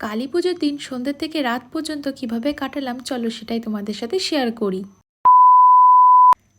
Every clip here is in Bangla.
কালী পুজোর দিন সন্ধ্যে থেকে রাত পর্যন্ত কীভাবে কাটালাম, চলো সেটাই তোমাদের সাথে শেয়ার করি।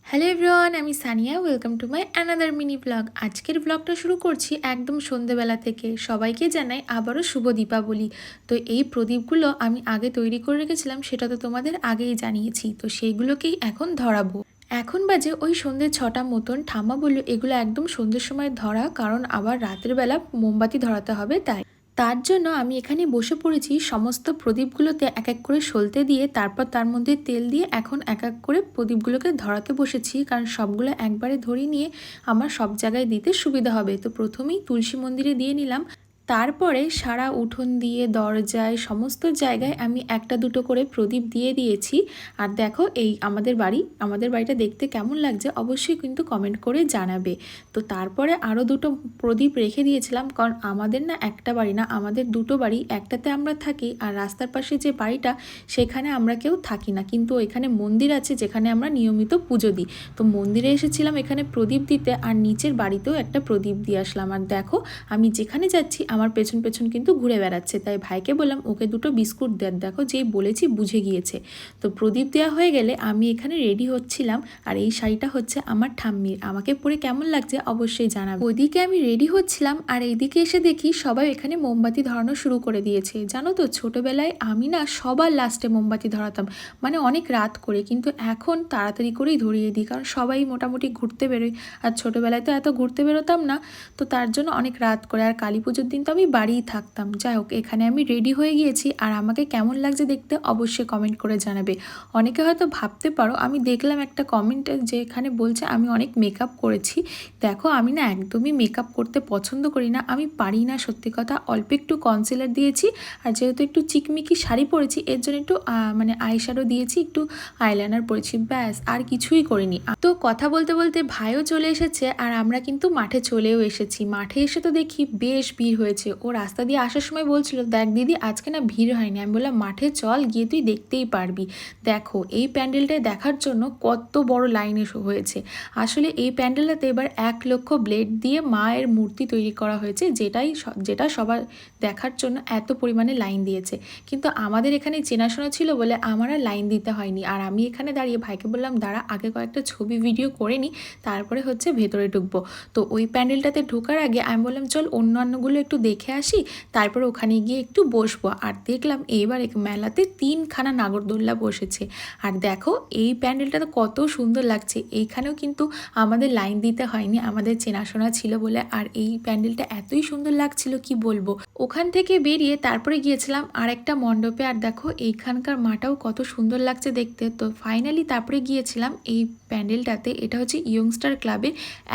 হ্যালো এভরিওয়ান আমি Sania welcome to my another mini blog আজকের ব্লগটা শুরু করছি একদম সন্ধেবেলা থেকে। সবাইকে জানাই আবারও শুভ দীপাবলি। তো এই প্রদীপগুলো আমি আগে তৈরি করে রেখেছিলাম, সেটা তো তোমাদের আগেই জানিয়েছি। তো সেইগুলোকেই এখন ধরাবো। এখন বাজে ওই সন্ধ্যে ছটা মতন। ঠাম্মা বলল, এগুলো একদম সন্ধ্যের সময় ধরা, কারণ আবার রাতের বেলা মোমবাতি ধরাতে হবে, তাই। তার জন্য আমি এখানে বসে পড়েছি সমস্ত প্রদীপগুলোতে এক এক করে সলতে দিয়ে, তারপর তার মধ্যে তেল দিয়ে এখন এক এক করে প্রদীপগুলোকে ধরাতে বসেছি, কারণ সবগুলো একবারে ধরে নিয়ে আমার সব জায়গায় দিতে সুবিধা হবে। তো প্রথমেই তুলসী মন্দিরে দিয়ে নিলাম। তারপরে সারা উঠোন দিয়ে, দরজায়, সমস্ত জায়গায় আমি একটা দুটো করে প্রদীপ দিয়ে দিয়েছি। আর দেখো এই আমাদের বাড়ি, আমাদের বাড়িটা দেখতে কেমন লাগছে অবশ্যই কিন্তু কমেন্ট করে জানাবে। তো তারপরে আরও দুটো প্রদীপ রেখে দিয়েছিলাম, কারণ আমাদের না একটা বাড়ি না, আমাদের দুটো বাড়ি একটাতে আমরা থাকি আর রাস্তার পাশে যে বাড়িটা সেখানে আমরা কেউ থাকি না। কিন্তু এখানে মন্দির আছে যেখানে আমরা নিয়মিত পুজো দিই। তো মন্দিরে এসেছিলাম এখানে প্রদীপ দিতে আর নিচের বাড়িতেও একটা প্রদীপ দিয়ে আসলাম। আর দেখো আমি যেখানে যাচ্ছি আমার পেছন পেছন কিন্তু ঘুরে বেড়াচ্ছে। তাই ভাইকে বললাম, ওকে দুটো বিস্কুট দেন দেখো যেই বলেছি বুঝে গিয়েছে। তো প্রদীপ দেওয়া হয়ে গেলে আমি এখানে রেডি হচ্ছিলাম আর এই শাড়িটা হচ্ছে আমার ঠাম্মির। আমাকে পরে কেমন লাগছে অবশ্যই জানাব। ওইদিকে আমি রেডি হচ্ছিলাম আর এইদিকে এসে দেখি সবাই এখানে মোমবাতি ধরানো শুরু করে দিয়েছে। জানো তো, ছোটোবেলায় আমি না সবার লাস্টে মোমবাতি ধরাতাম। মানে অনেক রাত করে, কিন্তু এখন তাড়াতাড়ি করেই ধরিয়ে দিই, কারণ সবাই মোটামুটি ঘুরতে বেরোয়। আর ছোটোবেলায় তো এত ঘুরতে বেরোতাম না, তো তার জন্য অনেক রাত করে। আর কালী পুজোর দিন তো আমি বাড়িই থাকতাম। যাই হোক, এখানে আমি রেডি হয়ে গিয়েছি আর আমাকে কেমন লাগছে দেখতে অবশ্যই কমেন্ট করে জানাবে। অনেকে হয়তো ভাবতে পারো, আমি দেখলাম একটা কমেন্টে যে এখানে বলছে, আমি অনেক মেকআপ করেছি। দেখো, আমি না একদমই মেকআপ করতে পছন্দ করি না। আমি পারি না, সত্যি কথা। অল্প একটু কনসিলার দিয়েছি আর যেহেতু একটু চিকমিকি শাড়ি পরেছি, এর জন্য একটু মানে আইশ্যাডো দিয়েছি, একটু আইলাইনার পরেছি। ব্যাস, আর কিছুই করিনি। তো কথা বলতে বলতে ভাইও চলে এসেছে আর আমরা কিন্তু মাঠে চলেও এসেছি। মাঠে এসে তো দেখি বেশ ভিড় হয়েছে। ও রাস্তা দিয়ে আসার সময় বলছিল, দেখ দিদি, আজকে না ভিড় হয়নি। আমি বললাম, মাঠে চল, গিয়ে তুই দেখতেই পারবি। দেখো, এই প্যান্ডেলটায় দেখার জন্য কত বড় লাইন হয়েছে। আসলে এই প্যান্ডেলটাতে এবার এক লক্ষ ব্লেড দিয়ে মায়ের মূর্তি তৈরি করা হয়েছে, যেটাই যেটা সবার দেখার জন্য এত পরিমাণে লাইন দিয়েছে। কিন্তু আমাদের এখানে চেনাশোনা ছিল বলে আমার আর লাইন দিতে হয়নি। আর আমি এখানে দাঁড়িয়ে ভাইকে বললাম, দাঁড়া, আগে কয়েকটা ছবি ভিডিও করে নিই তারপরে হচ্ছে ভেতরে ঢুকবো। তো ওই প্যান্ডেলটাতে ঢোকার আগে আমি বললাম, চল অন্যান্যগুলো একটু দেখে আসি, তারপর ওখানে গিয়ে একটু বসবো। আর দেখলাম এইবার মেলাতে তিনখানা নাগরদোল্লা বসেছে। আর দেখো, এই প্যান্ডেলটা তো কত সুন্দর লাগছে। এইখানেও কিন্তু আমাদের লাইন দিতে হয়নি, আমাদের চেনাশোনা ছিল বলে। আর এই প্যান্ডেলটা এতই সুন্দর লাগছিল, কি বলব? ওখান থেকে বেরিয়ে তারপরে গিয়েছিলাম আর একটা মণ্ডপে। আর দেখো, এইখানকার মাটাও কত সুন্দর লাগছে দেখতে। তো ফাইনালি তারপরে গিয়েছিলাম এই প্যান্ডেলটাতে। এটা হচ্ছে ইয়ংস্টার ক্লাবে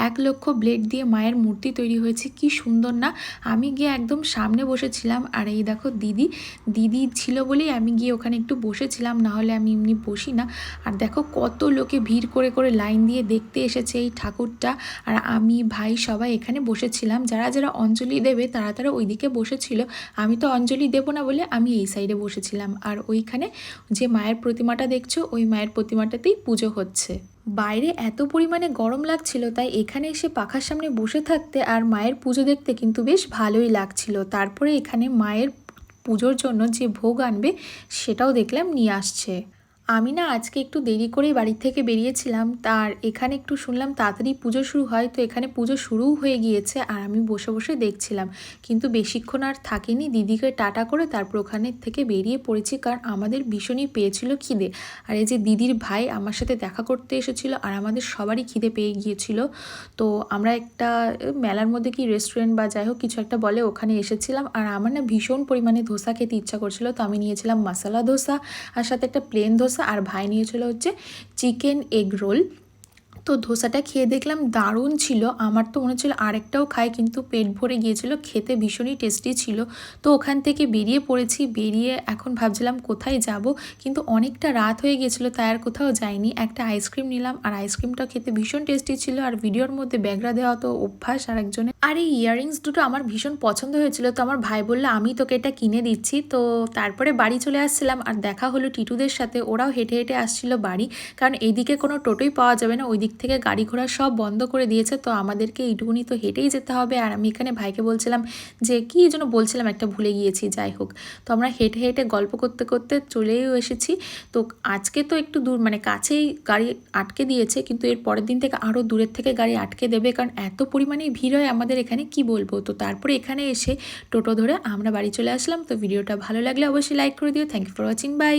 এক লক্ষ ব্লেড দিয়ে মায়ের মূর্তি তৈরি হয়েছে। কি সুন্দর না? আমি গিয়ে একদম সামনে বসেছিলাম। আর এই দেখো দিদি দিদি ছিল বলেই আমি গিয়ে ওখানে একটু বসেছিলাম না হলে আমি এমনি বসি না। আর দেখো কত লোকে ভিড় করে করে লাইন দিয়ে দেখতে এসেছে এই ঠাকুরটা। আর আমি, ভাই সবাই এখানে বসেছিলাম। যারা যারা অঞ্জলি দেবে, তারা তারা ওইদিকে বসেছিল। আমি তো অঞ্জলি দেবো না বলে আমি এই সাইডে বসেছিলাম। আর ওইখানে যে মায়ের প্রতিমাটা দেখছ, ওই মায়ের প্রতিমাটাতেই পুজো হচ্ছে। বাইরে এত পরিমাণে গরম লাগছিল, তাই এখানে এসে পাখার সামনে বসে থাকতে আর মায়ের পুজো দেখতে কিন্তু বেশ ভালোই লাগছিল। তারপরে এখানে মায়ের পুজোর জন্য যে ভোগ আনবে, সেটাও দেখলাম নিয়ে আসছে। আমি না আজকে একটু দেরি করেই বাড়ি থেকে বেরিয়েছিলাম। তার এখানে একটু শুনলাম তাড়াতাড়ি পুজো শুরু হয়। তো এখানে পুজো শুরুও হয়ে গিয়েছে আর আমি বসে বসে দেখছিলাম। কিন্তু বেশিক্ষণ আর থাকিনি। দিদিকে টাটা করে তারপর ওখানে থেকে বেরিয়ে পড়েছি কারণ আমাদের ভীষণই পেয়েছিল খিদে। আর এই যে দিদির ভাই আমার সাথে দেখা করতে এসেছিল আর আমাদের সবারই খিদে পেয়ে গিয়েছিল। তো আমরা একটা মেলার মধ্যে কি রেস্টুরেন্ট বা যাই হোক কিছু একটা বলে ওখানে এসেছিলাম। আর আমার না ভীষণ পরিমাণে ধোসা খেতে ইচ্ছা করছিল। তো আমি নিয়েছিলাম মশলা ধোসা আর সাথে একটা প্লেন ধোসা আর ভাই নিয়েছিল হচ্ছে চিকেন এগ রোল। তো ধোসাটা খেয়ে দেখলাম দারুণ ছিল। আমার তো মনে হচ্ছিল আরেকটাও খাই, কিন্তু পেট ভরে গিয়েছিল, খেতে ভীষণই টেস্টি ছিল। তো ওখান থেকে বেরিয়ে পড়েছি, বেরিয়ে এখন ভাবছিলাম কোথায় যাব, কিন্তু অনেকটা রাত হয়ে গিয়েছিল, তাই আর কোথাও যাইনি। একটা আইসক্রিম নিলাম, আর আইসক্রিমটা খেতে ভীষণ টেস্টি ছিল, আর ভিডিওর মধ্যে ব্যাগরা দেওয়া তো অভ্যাস, আর একজনে আর এই ইয়াররিংস দুটো আমার ভীষণ পছন্দ হয়েছিল, তো আমার ভাই বলল, আমি তোকে এটা কিনে দিচ্ছি। তো তারপরে বাড়ি চলে আসছিলাম, আর দেখা হলো টিটুদের সাথে। ওরাও হেঁটে হেঁটে আসছিল বাড়ি, কারণ এইদিকে কোনো টোটোই পাওয়া যাবে না ওই দিক থেকে গাড়ি ঘোড়া সব বন্ধ করে দিয়েছে, তো আমাদেরকে এইটুকুনি তো হেঁটেই যেতে হবে। আর আমি এখানে ভাইকে বলছিলাম যে, কী যেন বলছিলাম একটা ভুলে গিয়েছি, যাই হোক। তো আমরা হেঁটে হেঁটে গল্প করতে করতে চলেও এসেছি। তো আজকে তো একটু দূর মানে কাছেই গাড়ি আটকে দিয়েছে, কিন্তু এর পরের দিন থেকে আরও দূরের থেকে গাড়ি আটকে দেবে, কারণ এত পরিমাণে ভিড় হয় আমাদের এখানে কি বলব? তো তারপরে এখানে এসে টোটো ধরে আমরা বাড়ি চলে আসলাম। তো ভিডিওটা ভালো লাগলে অবশ্যই লাইক করে দিও। Thank you for watching bye